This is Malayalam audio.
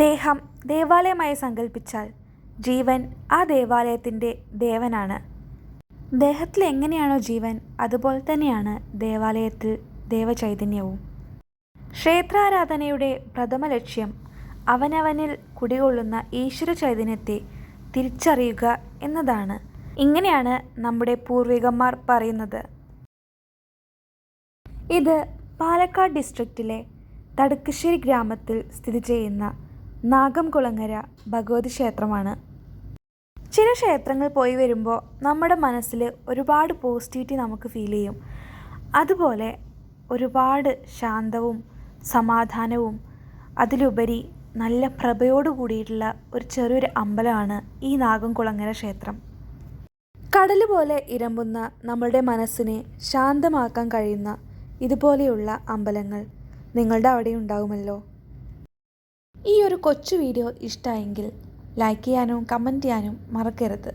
ദേഹം ദേവാലയമായി സങ്കല്പിച്ചാൽ ജീവൻ ആ ദേവാലയത്തിന്റെ ദേവനാണ്. ദേഹത്തിൽ എങ്ങനെയാണോ ജീവൻ അതുപോലെ തന്നെയാണ് ദേവാലയത്തിൽ ദേവചൈതന്യവും. ക്ഷേത്രാരാധനയുടെ പ്രഥമ ലക്ഷ്യം അവനവനിൽ കുടികൊള്ളുന്ന ഈശ്വര ചൈതന്യത്തെ തിരിച്ചറിയുക എന്നതാണ്. ഇങ്ങനെയാണ് നമ്മുടെ പൂർവികന്മാർ പറയുന്നത്. ഇത് പാലക്കാട് ഡിസ്ട്രിക്റ്റിലെ തടുക്കശ്ശേരി ഗ്രാമത്തിൽ സ്ഥിതി ചെയ്യുന്ന നാഗംകുളങ്ങര ഭഗവതി ക്ഷേത്രമാണ് ചില ക്ഷേത്രങ്ങൾ പോയി വരുമ്പോൾ നമ്മുടെ മനസ്സിൽ ഒരുപാട് പോസിറ്റിവിറ്റി നമുക്ക് ഫീൽ ചെയ്യും. അതുപോലെ ഒരുപാട് ശാന്തവും സമാധാനവും അതിലുപരി നല്ല പ്രഭയോട് കൂടിയിട്ടുള്ള ഒരു ചെറിയൊരു അമ്പലമാണ് ഈ നാഗംകുളങ്ങര ക്ഷേത്രം. കടൽ പോലെ ഇരമ്പുന്ന നമ്മളുടെ മനസ്സിനെ ശാന്തമാക്കാൻ കഴിയുന്ന ഇതുപോലെയുള്ള അമ്പലങ്ങൾ നിങ്ങളുടെ അവിടെ ഉണ്ടാകുമല്ലോ ഈ ഒരു കൊച്ചു വീഡിയോ ഇഷ്ടമായെങ്കിൽ ലൈക്ക് ചെയ്യാനും കമന്റ് ചെയ്യാനും മറക്കരുത്.